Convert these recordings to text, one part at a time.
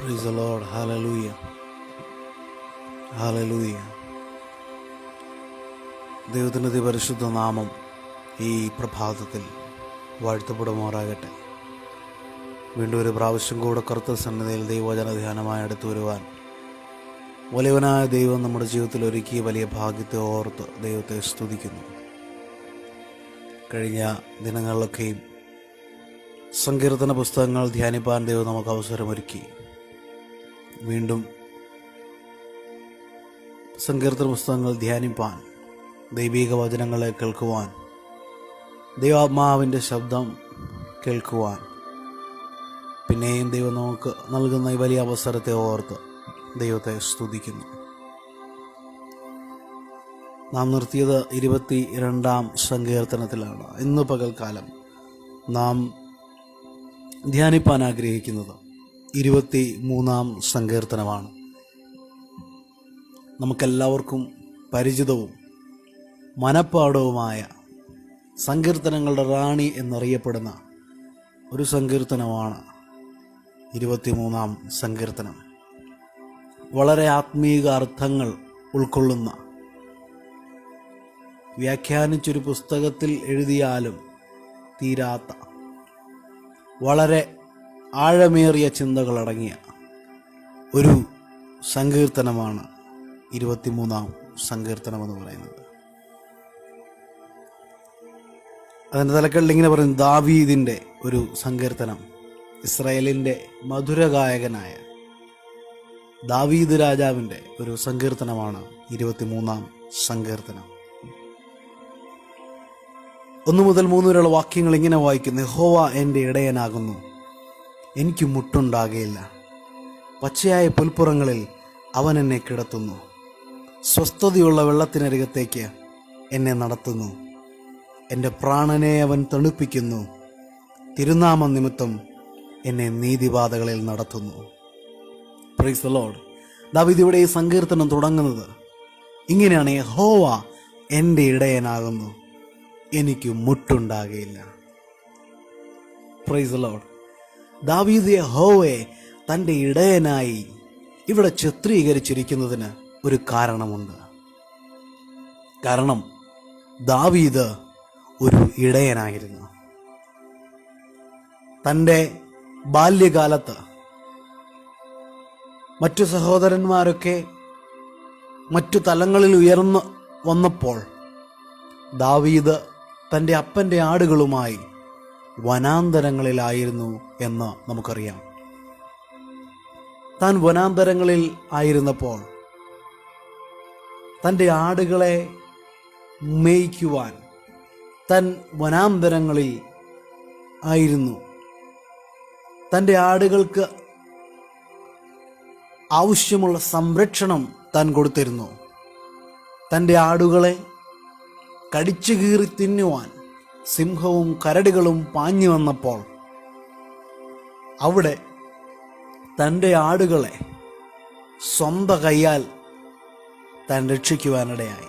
Praise the Lord. Hallelujah. Hallelujah. ദൈവത്തിന്റെ അതിപരിശുദ്ധ നാമം ഈ പ്രഭാതത്തിൽ വാഴ്ത്തപ്പെടുമാറാകട്ടെ വീണ്ടും ഒരു പ്രാവശ്യം കൂടെ കറുത്ത സന്നിധിയിൽ ദൈവവചന ധ്യാനമായി അടുത്തു വരുവാൻ വലിയവനായ ദൈവം നമ്മുടെ ജീവിതത്തിൽ ഒരുക്കിയ വലിയ ഭാഗ്യത്തെ ഓർത്ത് ദൈവത്തെ സ്തുതിക്കുന്നു കഴിഞ്ഞ ദിനങ്ങളിലൊക്കെയും സങ്കീർത്തന പുസ്തകങ്ങൾ ധ്യാനിപ്പാൻ ദൈവം നമുക്ക് അവസരമൊരുക്കി വീണ്ടും സങ്കീർത്തന പുസ്തകങ്ങൾ ധ്യാനിപ്പാൻ ദൈവിക വചനങ്ങളെ കേൾക്കുവാൻ ദൈവാത്മാവിന്റെ ശബ്ദം കേൾക്കുവാൻ. പിന്നെയും ദൈവം നമുക്ക് നൽകുന്ന ഈ വലിയ അവസരത്തെ ഓർത്ത് ദൈവത്തെ സ്തുതിക്കുന്നു. നാം നിർത്തിയത് ഇരുപത്തി രണ്ടാം സങ്കീർത്തനത്തിലാണ്. ഇന്ന് പകൽക്കാലം നാം ധ്യാനിപ്പാൻ ആഗ്രഹിക്കുന്നത് ഇരുപത്തി മൂന്നാം സങ്കീർത്തനമാണ്. നമുക്കെല്ലാവർക്കും പരിചിതവും മനപ്പാടവുമായ സങ്കീർത്തനങ്ങളുടെ റാണി എന്നറിയപ്പെടുന്ന ഒരു സങ്കീർത്തനമാണ് ഇരുപത്തിമൂന്നാം സങ്കീർത്തനം. വളരെ ആത്മീക അർത്ഥങ്ങൾ ഉൾക്കൊള്ളുന്ന വ്യാഖ്യാനിച്ചൊരു പുസ്തകത്തിൽ എഴുതിയാലും തീരാത്ത വളരെ ആഴമേറിയ ചിന്തകളടങ്ങിയ ഒരു സങ്കീർത്തനമാണ് ഇരുപത്തിമൂന്നാം സങ്കീർത്തനം എന്ന് പറയുന്നത്. അതിന്റെ തലക്കെട്ടിൽ ഇങ്ങനെ പറയുന്നു ദാവീദിന്റെ ഒരു സങ്കീർത്തനം ഇസ്രയേലിന്റെ മധുരഗായകനായ ദാവീദ് രാജാവിന്റെ ഒരു സങ്കീർത്തനമാണ് ഇരുപത്തിമൂന്നാം സങ്കീർത്തനം. ഒന്നു മുതൽ മൂന്ന് വരെയുള്ള വാക്യങ്ങൾ ഇങ്ങനെ വായിക്കുന്നു ഹോവ എന്റെ ഇടയനാകുന്നു എനിക്ക് മുട്ടുണ്ടാകുകയില്ല പച്ചയായ പുൽപ്പുറങ്ങളിൽ അവൻ എന്നെ കിടത്തുന്നു. സ്വസ്ഥതയുള്ള വെള്ളത്തിനരികത്തേക്ക് എന്നെ നടത്തുന്നു. എന്റെ പ്രാണനെ അവൻ തണുപ്പിക്കുന്നു. തിരുനാമ നിമിത്തം എന്നെ നീതിപാതകളിൽ നടത്തുന്നു. പ്രൈസ് ലോഡ് ദാവിദ് ഇവിടെ ഈ സങ്കീർത്തനം തുടങ്ങുന്നത് ഇങ്ങനെയാണ് ഹോവ എന്റെ ഇടയനാകുന്നു. എനിക്ക് മുട്ടുണ്ടാകുകയില്ല പ്രൈസ് ലോഡ് ദാവീദ് യഹോവയെ തന്റെ ഇടയനായി ഇവിടെ ചിത്രീകരിച്ചിരിക്കുന്നതിന് ഒരു കാരണമുണ്ട്. കാരണം ദാവീദ് ഒരു ഇടയനായിരുന്നു. തന്റെ ബാല്യകാലത്ത് മറ്റു സഹോദരന്മാരൊക്കെ മറ്റു തലങ്ങളിൽ ഉയർന്നു വന്നപ്പോൾ ദാവീദ് തന്റെ അപ്പന്റെ ആടുകളുമായി വനാന്തരങ്ങളിലായിരുന്നു എന്ന് നമുക്കറിയാം. താൻ വനാന്തരങ്ങളിൽ ആയിരുന്നപ്പോൾ തന്റെ ആടുകളെ മേയ്ക്കുവാൻ തൻ വനാന്തരങ്ങളിൽ ആയിരുന്നു. തന്റെ ആടുകൾക്ക് ആവശ്യമുള്ള സംരക്ഷണം താൻ കൊടുത്തിരുന്നു. തന്റെ ആടുകളെ കടിച്ചു കീറി തിന്നുവാൻ സിംഹവും കരടികളും പാഞ്ഞു വന്നപ്പോൾ അവിടെ തന്റെ ആടുകളെ സ്വന്ത കൈയാൽ താൻ രക്ഷിക്കുവാനിടയായി.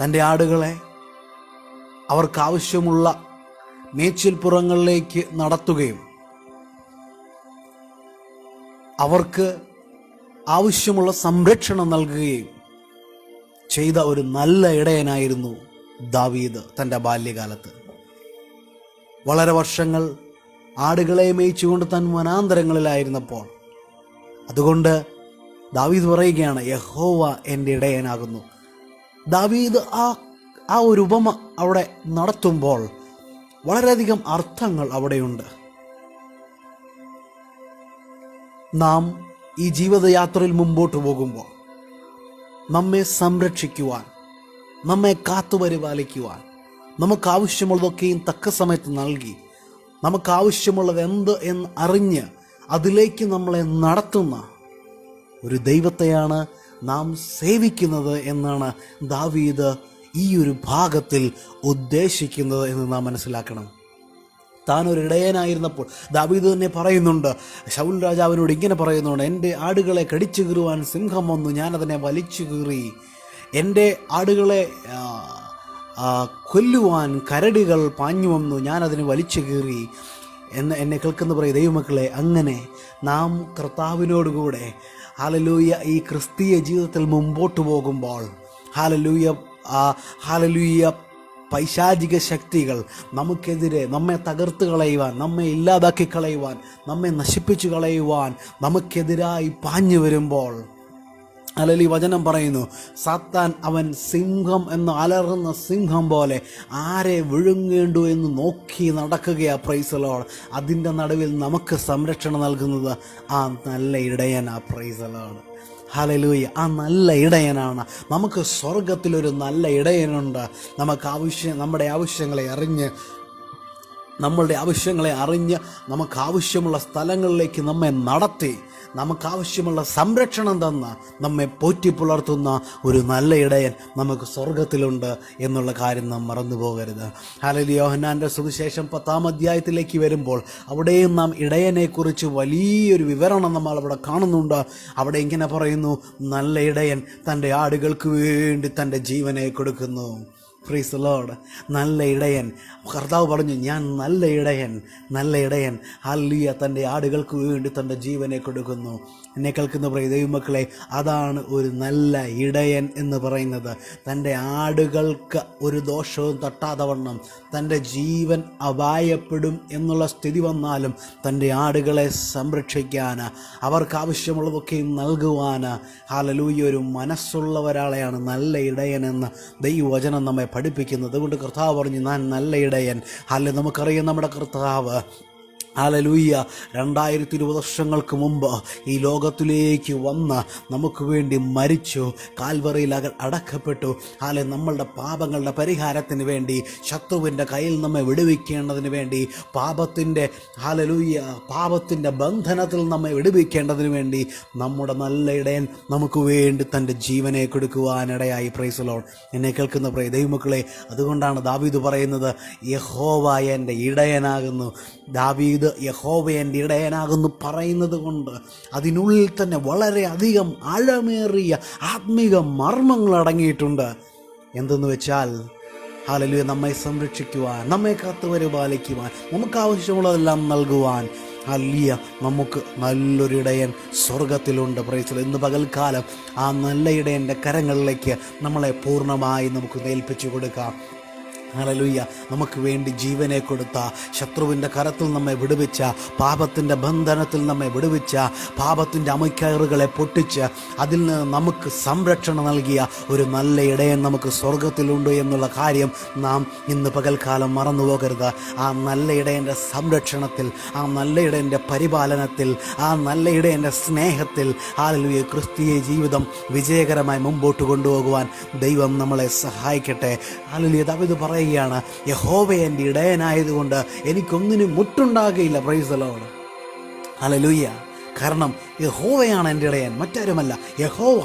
തന്റെ ആടുകളെ അവർക്കാവശ്യമുള്ള മേച്ചിൽപ്പുറങ്ങളിലേക്ക് നടത്തുകയും അവർക്ക് ആവശ്യമുള്ള സംരക്ഷണം നൽകുകയും ചെയ്ത ഒരു നല്ല ഇടയനായിരുന്നു ദാവീദ് തന്റെ ബാല്യകാലത്ത്. വളരെ വർഷങ്ങൾ ആടുകളെ മേയിച്ചുകൊണ്ട് താൻ വനാന്തരങ്ങളിലായിരുന്നപ്പോൾ. അതുകൊണ്ട് ദാവീദ് പറയുകയാണ് യഹോവ എന്റെ ഇടയനാകുന്നു. ദാവീദ് ആ ആ ഒരു ഉപമ അവിടെ നടത്തുമ്പോൾ വളരെയധികം അർത്ഥങ്ങൾ അവിടെയുണ്ട്. നാം ഈ ജീവിതയാത്രയിൽ മുമ്പോട്ട് പോകുമ്പോൾ നമ്മെ സംരക്ഷിക്കുവാൻ നമ്മെ കാത്തുപരിപാലിക്കുവാൻ നമുക്ക് ആവശ്യമുള്ളതൊക്കെയും തക്ക സമയത്ത് നൽകി. നമുക്ക് ആവശ്യമുള്ളത് എന്ത് എന്ന് അറിഞ്ഞ് അതിലേക്ക് നമ്മളെ നടത്തുന്ന ഒരു ദൈവത്തെയാണ് നാം സേവിക്കുന്നത് എന്നാണ് ദാവീദ് ഈ ഒരു ഭാഗത്തിൽ ഉദ്ദേശിക്കുന്നത് എന്ന് നാം മനസ്സിലാക്കണം. താൻ ഒരു ഇടയനായിരുന്നപ്പോൾ ദാവീദ് തന്നെ പറയുന്നുണ്ട് ശൗൽ രാജാവിനോട് ഇങ്ങനെ പറയുന്നുണ്ട് എന്റെ ആടുകളെ കടിച്ചു കീറുവാൻ സിംഹം വന്നു ഞാനതിനെ വലിച്ചു കീറി. എന്റെ ആടുകളെ കൊല്ലുവാൻ കരടികൾ പാഞ്ഞു വന്നു. ഞാനതിന് വലിച്ചു കീറി. എന്ന് എന്നെ കേൾക്കുന്ന പറയും ദൈവമക്കളെ അങ്ങനെ നാം കർത്താവിനോടുകൂടെ ഹാലലൂയ ഈ ക്രിസ്തീയ ജീവിതത്തിൽ മുമ്പോട്ട് പോകുമ്പോൾ ഹാലലൂയ ഹാലലൂയ പൈശാചിക ശക്തികൾ നമുക്കെതിരെ നമ്മെ തകർത്ത് കളയുവാൻ നമ്മെ ഇല്ലാതാക്കി കളയുവാൻ നമ്മെ നശിപ്പിച്ചു കളയുവാൻ നമുക്കെതിരായി പാഞ്ഞു വരുമ്പോൾ അല്ലെങ്കിൽ വചനം പറയുന്നു സാത്താൻ അവൻ സിംഹം എന്ന് അലറുന്ന സിംഹം പോലെ ആരെ വിഴുങ്ങേണ്ടു എന്ന് നോക്കി നടക്കുകയാ പ്രൈസലോൾ അതിന്റെ നടുവിൽ നമുക്ക് സംരക്ഷണം നൽകുന്നത് ആ നല്ല ഇടയനാ പ്രൈസലോട് ഹലലൂയ ആ നല്ല ഇടയനാണ്. നമുക്ക് സ്വർഗത്തിലൊരു നല്ല ഇടയനുണ്ട്. നമുക്ക് ആവശ്യം നമ്മുടെ ആവശ്യങ്ങളെ അറിഞ്ഞ് നമ്മളുടെ ആവശ്യങ്ങളെ അറിഞ്ഞ് നമുക്ക് ആവശ്യമുള്ള സ്ഥലങ്ങളിലേക്ക് നമ്മെ നടത്തി നമുക്ക് ആവശ്യമുള്ള സംരക്ഷണം തന്ന നമ്മെ പോറ്റി പുലർത്തുന്ന ഒരു നല്ല ഇടയൻ നമുക്ക് സ്വർഗത്തിലുണ്ട് എന്നുള്ള കാര്യം നാം മറന്നു പോകരുത്. ഹാലലി യോഹനാന്റെ സുവിശേഷം പത്താം അധ്യായത്തിലേക്ക് വരുമ്പോൾ അവിടെയും നാം ഇടയനെക്കുറിച്ച് വലിയൊരു വിവരണം നമ്മൾ അവിടെ കാണുന്നുണ്ട്. അവിടെ ഇങ്ങനെ പറയുന്നു നല്ല ഇടയൻ തന്റെ ആടുകൾക്ക് വേണ്ടി തന്റെ ജീവനെ കൊടുക്കുന്നു. ഫ്രീസ് ലോഡ് നല്ല ഇടയൻ. കർത്താവ് പറഞ്ഞു ഞാൻ നല്ല ഇടയൻ നല്ല ഇടയൻ. അല്ലിയ തന്റെ ആടുകൾക്ക് വേണ്ടി തന്റെ ജീവനെ കൊടുക്കുന്നു. എന്നെ കേൾക്കുന്ന പറയും ദൈവമക്കളെ അതാണ് ഒരു നല്ല ഇടയൻ എന്ന് പറയുന്നത്. തന്റെ ആടുകൾക്ക് ഒരു ദോഷവും തട്ടാതെ വണ്ണം. തന്റെ ജീവൻ അപായപ്പെടും എന്നുള്ള സ്ഥിതി വന്നാലും തന്റെ ആടുകളെ സംരക്ഷിക്കാൻ അവർക്ക് ആവശ്യമുള്ളതൊക്കെയും നൽകുവാൻ ഹാലലൂയ ഒരു മനസ്സുള്ള ഒരാളെയാണ് നല്ല ഇടയനെന്ന് ദൈവവചനം നമ്മെ പഠിപ്പിക്കുന്നത് അതുകൊണ്ട് കർത്താവ് പറഞ്ഞു ഞാൻ നല്ല ഇടയൻ. അല്ലെ നമുക്കറിയാം നമ്മുടെ കർത്താവ് ഹാലലൂയ്യ രണ്ടായിരത്തി ഇരുപത് വർഷങ്ങൾക്ക് മുമ്പ് ഈ ലോകത്തിലേക്ക് വന്ന് നമുക്ക് വേണ്ടി മരിച്ചു. കാൽവറയിൽ അക അടക്കപ്പെട്ടു. അല്ലെ നമ്മളുടെ പാപങ്ങളുടെ പരിഹാരത്തിന് വേണ്ടി ശത്രുവിന്റെ കയ്യിൽ നമ്മെ വിടുവിക്കേണ്ടതിന് വേണ്ടി പാപത്തിന്റെ അലലൂയ്യ പാപത്തിന്റെ ബന്ധനത്തിൽ നമ്മെ വിടുവിക്കേണ്ടതിന് വേണ്ടി നമ്മുടെ നല്ല ഇടയൻ നമുക്ക് വേണ്ടി തന്റെ ജീവനെ കൊടുക്കുവാനിടയായി. പ്രൈസലോൺ എന്നെ കേൾക്കുന്ന പ്രൈ ദൈവമക്കളെ അതുകൊണ്ടാണ് ദാവീദ് പറയുന്നത് യഹോവ എന്റെ ഇടയനാകുന്നു. ദാവീദ് യഹോവ എന്റെ ഇടയനാകുന്നു പറയുന്നത് കൊണ്ട് അതിനുള്ളിൽ തന്നെ വളരെ അധികം ആഴമേറിയ ആത്മീക മർമ്മങ്ങൾ അടങ്ങിയിട്ടുണ്ട്. എന്തെന്ന് വെച്ചാൽ ഹാലലുയ നമ്മെ സംരക്ഷിക്കുവാൻ നമ്മെ കാത്തു പരിപാലിക്കുവാൻ നമുക്ക് ആവശ്യമുള്ളതെല്ലാം നൽകുവാൻ അല്ലിയ നമുക്ക് നല്ലൊരു ഇടയൻ സ്വർഗത്തിലുണ്ട് പ്രൈസിൽ ഇന്ന് പകൽക്കാലം ആ നല്ല ഇടയന്റെ കരങ്ങളിലേക്ക് നമ്മളെ പൂർണമായി നമുക്ക് ഏൽപ്പിച്ചു കൊടുക്കാം. ഹലലുയ്യ നമുക്ക് വേണ്ടി ജീവനെ കൊടുത്ത ശത്രുവിന്റെ കരത്തിൽ നമ്മെ വിടുവിച്ച പാപത്തിന്റെ ബന്ധനത്തിൽ നമ്മെ വിടുവിച്ച പാപത്തിന്റെ അമയ്ക്കയറുകളെ പൊട്ടിച്ച് അതിൽ നിന്ന് നമുക്ക് സംരക്ഷണം നൽകിയ ഒരു നല്ല ഇടയൻ നമുക്ക് സ്വർഗത്തിലുണ്ട് എന്നുള്ള കാര്യം നാം ഇന്ന് പകൽക്കാലം മറന്നു പോകരുത്. ആ നല്ല ഇടയന്റെ സംരക്ഷണത്തിൽ ആ നല്ല ഇടയന്റെ പരിപാലനത്തിൽ ആ നല്ല ഇടയന്റെ സ്നേഹത്തിൽ ഹാലലുയ ക്രിസ്തീയ ജീവിതം വിജയകരമായി മുമ്പോട്ട് കൊണ്ടുപോകുവാൻ ദൈവം നമ്മളെ സഹായിക്കട്ടെ. ഹാലലുയ ദാവിദ് പറയുകയാണ് യഹോവ എന്റെ ഇടയനായതുകൊണ്ട് എനിക്കൊന്നിനും മുട്ടുണ്ടാകുകയില്ല പ്രൈസലോട് ലൂയ്യ കാരണം യഹോവയാണ് എന്റെ ഇടയൻ മറ്റാരുമല്ല. യഹോവ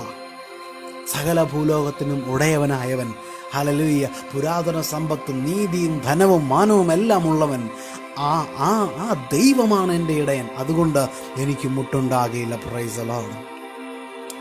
സകല ഭൂലോകത്തിനും ഉടയവനായവൻ. ഹലലൂയ്യ പുരാതന സമ്പത്തും നീതിയും ധനവും മാനവും എല്ലാം ഉള്ളവൻ. ആ ആ ആ ദൈവമാണ് എന്റെ ഇടയൻ. അതുകൊണ്ട് എനിക്ക് മുട്ടുണ്ടാകുകയില്ല പ്രൈസലോട്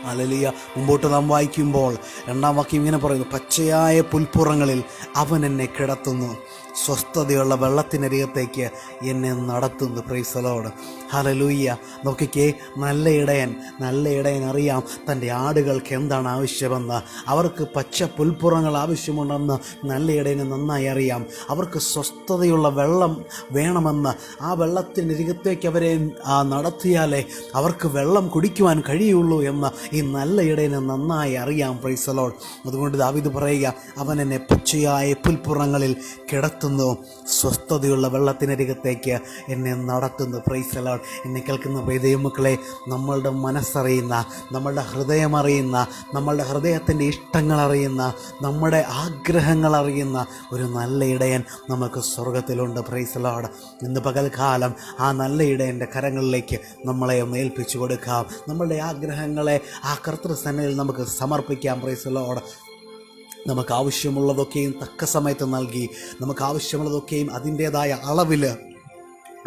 അലലിയ മുമ്പോട്ട് നാം വായിക്കുമ്പോൾ രണ്ടാം വാക്യം ഇങ്ങനെ പറയുന്നു പച്ചയായ പുൽപ്പുറങ്ങളിൽ അവൻ എന്നെ കിടത്തുന്നു. സ്വസ്ഥതയുള്ള വെള്ളത്തിനരികത്തേക്ക് എന്നെ നടത്തുന്നു. പ്രൈസലോട് ഹലലൂയ്യ നോക്കിക്കേ നല്ല ഇടയൻ നല്ല ഇടയൻ അറിയാം തന്റെ ആടുകൾക്ക് എന്താണ് ആവശ്യമെന്ന്. അവർക്ക് പച്ച പുൽപ്പുറങ്ങൾ ആവശ്യമുണ്ടെന്ന് നല്ല ഇടയന് നന്നായി അറിയാം. അവർക്ക് സ്വസ്ഥതയുള്ള വെള്ളം വേണമെന്ന്. ആ വെള്ളത്തിനരികത്തേക്ക് അവരെ നടത്തിയാലേ അവർക്ക് വെള്ളം കുടിക്കുവാൻ കഴിയുള്ളൂ എന്ന് ഈ നല്ല ഇടയന് നന്നായി അറിയാം. പ്രൈസലോൾ അതുകൊണ്ട് ദാവിദ് പറയുക അവൻ എന്നെ പച്ചയായ പുൽപ്പുറങ്ങളിൽ കിടത്തുന്നു. സ്വസ്ഥതയുള്ള വെള്ളത്തിനരികത്തേക്ക് എന്നെ നടത്തുന്നു. പ്രൈസലോൾ എന്നെ കേൾക്കുന്ന പ്രിയദൈവമക്കളെ നമ്മളുടെ മനസ്സറിയുന്ന നമ്മളുടെ ഹൃദയമറിയുന്ന നമ്മളുടെ ഹൃദയത്തിന്റെ ഇഷ്ടങ്ങൾ അറിയുന്ന നമ്മുടെ ആഗ്രഹങ്ങൾ അറിയുന്ന ഒരു നല്ല ഇടയൻ നമുക്ക് സ്വർഗത്തിലുണ്ട് പ്രൈസലോട് ഇന്ന് പകൽക്കാലം ആ നല്ല ഇടയന്റെ കരങ്ങളിലേക്ക് നമ്മളെ ഒന്ന് കൊടുക്കാം. നമ്മളുടെ ആഗ്രഹങ്ങളെ ആ കർത്തൃസനയിൽ നമുക്ക് സമർപ്പിക്കാം. പ്രൈസലോട് നമുക്ക് ആവശ്യമുള്ളതൊക്കെയും തക്ക സമയത്ത് നൽകി നമുക്ക് ആവശ്യമുള്ളതൊക്കെയും അതിന്റേതായ അളവിൽ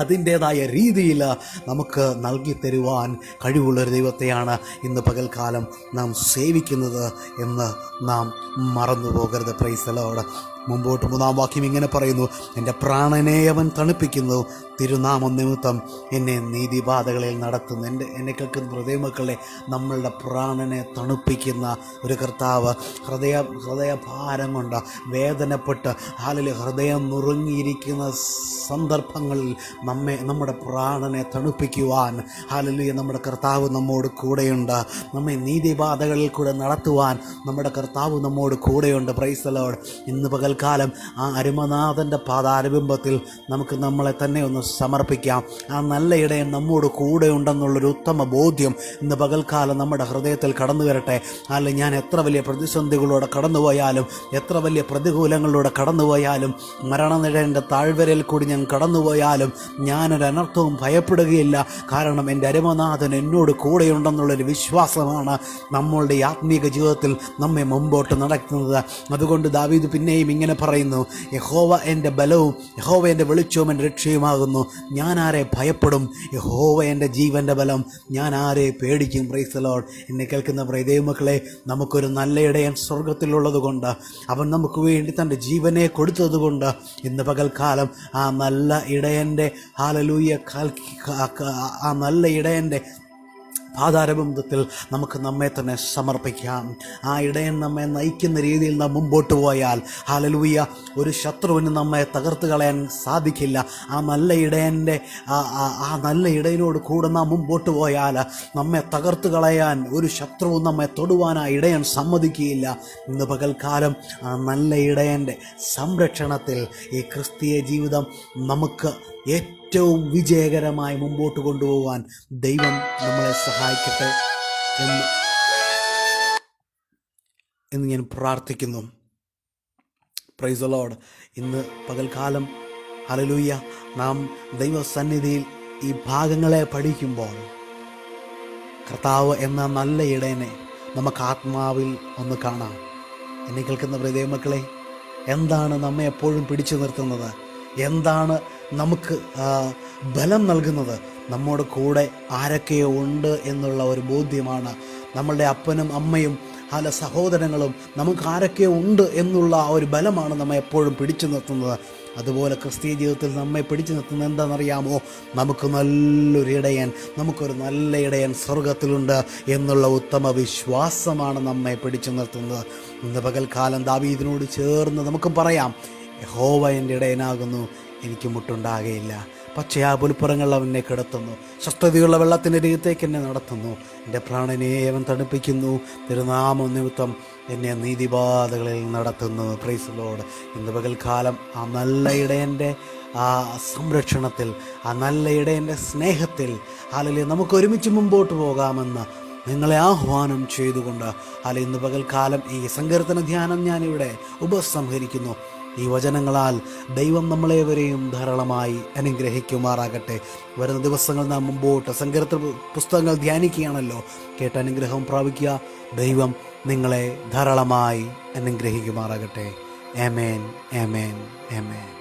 അതിന്റേതായ രീതിയിൽ നമുക്ക് നൽകി തരുവാൻ കഴിവുള്ളൊരു ദൈവത്തെയാണ് ഇന്ന് പകൽക്കാലം നാം സേവിക്കുന്നത് എന്ന് നാം മറന്നു പോകരുത്. പ്രൈസലോട് മുമ്പോട്ട് മൂന്നാം വാക്യം ഇങ്ങനെ പറയുന്നു. എന്റെ പ്രാണനെ അവൻ തണുപ്പിക്കുന്നു. തിരുനാമം നിമിത്തം എന്നെ നീതിപാതകളിൽ നടത്തുന്ന. എന്റെ എന്നെ കേൾക്കുന്ന ഹൃദയമക്കളെ നമ്മളുടെ പ്രാണനെ തണുപ്പിക്കുന്ന ഒരു കർത്താവ് ഹൃദയ ഹൃദയഭാരം കൊണ്ട് വേദനപ്പെട്ട് ഹാലിൽ ഹൃദയം നുറുങ്ങിയിരിക്കുന്ന സന്ദർഭങ്ങളിൽ നമ്മെ നമ്മുടെ പ്രാണനെ തണുപ്പിക്കുവാൻ ഹാലിൽ നമ്മുടെ കർത്താവ് നമ്മോട് കൂടെയുണ്ട്. നമ്മെ നീതിപാതകളിൽ കൂടെ നടത്തുവാൻ നമ്മുടെ കർത്താവ് നമ്മോട് കൂടെയുണ്ട്. പ്രൈസലോട് ഇന്ന് പകൽക്കാലം ആ അരുമനാഥന്റെ പാതാരബിംബത്തിൽ നമുക്ക് നമ്മളെ തന്നെ ഒന്ന് സമർപ്പിക്കാം. ആ നല്ല ഇടയൻ നമ്മോട് കൂടെ ഉണ്ടെന്നുള്ളൊരു ഉത്തമ ബോധ്യം ഇന്ന് പകൽക്കാലം നമ്മുടെ ഹൃദയത്തിൽ കടന്നു വരട്ടെ. അല്ല ഞാൻ എത്ര വലിയ പ്രതിസന്ധികളോടെ കടന്നുപോയാലും എത്ര വലിയ പ്രതികൂലങ്ങളിലൂടെ കടന്നുപോയാലും മരണനിഴന്റെ താഴ്വരയിൽ കൂടി ഞാൻ കടന്നുപോയാലും ഞാനൊരു അനർത്ഥവും ഭയപ്പെടുകയില്ല. കാരണം എന്റെ അരുമനാഥൻ എന്നോട് കൂടെയുണ്ടെന്നുള്ളൊരു വിശ്വാസമാണ് നമ്മളുടെ ആത്മീക ജീവിതത്തിൽ നമ്മെ മുമ്പോട്ട് നടക്കുന്നത് അതുകൊണ്ട് ദാവീദ് പിന്നെയും ഇങ്ങനെ പറയുന്നു യഹോവ എന്റെ ബലവും യഹോവ എന്റെ വെളിച്ചവും എന്റെ രക്ഷയുമാകുന്നു. ഞാൻ ആരെ ഭയപ്പെടും? യഹോവ എന്റെ ജീവന്റെ ബലം. ഞാൻ ആരെ പേടിക്കും? പ്രൈസ് ലോഡ് എന്നെ കേൾക്കുന്ന ദൈവമക്കളെ നമുക്കൊരു നല്ല ഇടയൻ സ്വർഗത്തിലുള്ളത് കൊണ്ട്. അവൻ നമുക്ക് വേണ്ടി തന്റെ ജീവനെ കൊടുത്തത് കൊണ്ട്. ഇന്ന് പകൽക്കാലം ആ നല്ല ഇടയന്റെ ഹാലലൂയ ആ നല്ല ഇടയന്റെ പാതാരബന്ധത്തിൽ നമുക്ക് നമ്മെ തന്നെ സമർപ്പിക്കാം. ആ ഇടയൻ നമ്മെ നയിക്കുന്ന രീതിയിൽ നാം മുമ്പോട്ട് പോയാൽ ഹാലലൂയ ഒരു ശത്രുവിന് നമ്മെ തകർത്ത് കളയാൻ സാധിക്കില്ല. ആ നല്ല ഇടയന്റെ ആ നല്ല ഇടയനോട് കൂടെ നാം മുമ്പോട്ട് പോയാൽ നമ്മെ തകർത്ത് കളയാൻ ഒരു ശത്രുവും നമ്മെ തൊടുവാൻ ആ ഇടയൻ സമ്മതിക്കുകയില്ല. ഇന്ന് പകൽക്കാലം ആ നല്ല ഇടയന്റെ സംരക്ഷണത്തിൽ ഈ ക്രിസ്തീയ ജീവിതം നമുക്ക് ഏറ്റവും വിജയകരമായി മുമ്പോട്ട് കൊണ്ടുപോകാൻ ദൈവം നമ്മളെ സഹായിക്കട്ടെ എന്ന് എന്ന് ഞാൻ പ്രാർത്ഥിക്കുന്നു. പ്രൈസ് ഇന്ന് പകൽക്കാലം. അലലൂയ്യ നാം ദൈവസന്നിധിയിൽ ഈ ഭാഗങ്ങളെ പഠിക്കുമ്പോൾ കർത്താവ് എന്ന നല്ല ഇടയനെ നമുക്ക് ആത്മാവിൽ ഒന്ന് കാണാം. എന്നെ കേൾക്കുന്ന പ്രിയ ദൈവമക്കളെ എന്താണ് നമ്മെ എപ്പോഴും പിടിച്ചു നിർത്തുന്നത്? എന്താണ് നമുക്ക് ബലം നൽകുന്നത് നമ്മുടെ കൂടെ ആരൊക്കെയോ ഉണ്ട് എന്നുള്ള ഒരു ബോധ്യമാണ്. നമ്മളുടെ അപ്പനും അമ്മയും പല സഹോദരങ്ങളും നമുക്ക് ആരൊക്കെയോ ഉണ്ട് എന്നുള്ള ആ ഒരു ബലമാണ് നമ്മെ എപ്പോഴും പിടിച്ചു നിർത്തുന്നത്. അതുപോലെ ക്രിസ്തീയ ജീവിതത്തിൽ നമ്മെ പിടിച്ചു നിർത്തുന്നത് എന്താണെന്നറിയാമോ? നമുക്ക് നല്ലൊരു ഇടയൻ നമുക്കൊരു നല്ല ഇടയൻ സ്വർഗത്തിലുണ്ട് എന്നുള്ള ഉത്തമ വിശ്വാസമാണ് നമ്മെ പിടിച്ചു നിർത്തുന്നത്. ഇന്ന് പകൽക്കാലം ദാവീദിനോട് ചേർന്ന് നമുക്ക് പറയാം ഹോവ എന്റെ ഇടയനാകുന്നു എനിക്ക് മുട്ടുണ്ടാകുകയില്ല പച്ചയാ പുൽപ്പുറങ്ങൾ അവനെ കിടത്തുന്നു. സ്വസ്ഥതയുള്ള വെള്ളത്തിന്റെ രീതിയിലേക്ക് എന്നെ നടത്തുന്നു. എന്റെ പ്രാണനെ അവൻ തണുപ്പിക്കുന്നു. തിരുനാമം നിമിത്തം എന്നെ നീതിപാതകളിൽ നടത്തുന്നു. പ്രൈസ് ലോഡ് ഇന്ന് പകൽക്കാലം ആ നല്ല ഇടയന്റെ ആ സംരക്ഷണത്തിൽ ആ നല്ല ഇടയന്റെ സ്നേഹത്തിൽ അല്ലെങ്കിൽ നമുക്ക് ഒരുമിച്ച് മുമ്പോട്ട് പോകാമെന്ന് നിങ്ങളെ ആഹ്വാനം ചെയ്തുകൊണ്ട് അല്ല ഇന്ന് പകൽക്കാലം ഈ സങ്കീർത്തന ധ്യാനം ഞാനിവിടെ ഉപസംഹരിക്കുന്നു. ഈ വചനങ്ങളാൽ ദൈവം നമ്മളേവരെയും ധാരാളമായി അനുഗ്രഹിക്കുമാറാകട്ടെ. വരുന്ന ദിവസങ്ങൾ നാം മുമ്പോട്ട് സങ്കീർത്ത പുസ്തകങ്ങൾ ധ്യാനിക്കുകയാണല്ലോ. കേട്ട അനുഗ്രഹം പ്രാപിക്കുക. ദൈവം നിങ്ങളെ ധാരാളമായി അനുഗ്രഹിക്കുമാറാകട്ടെ. Amen amen amen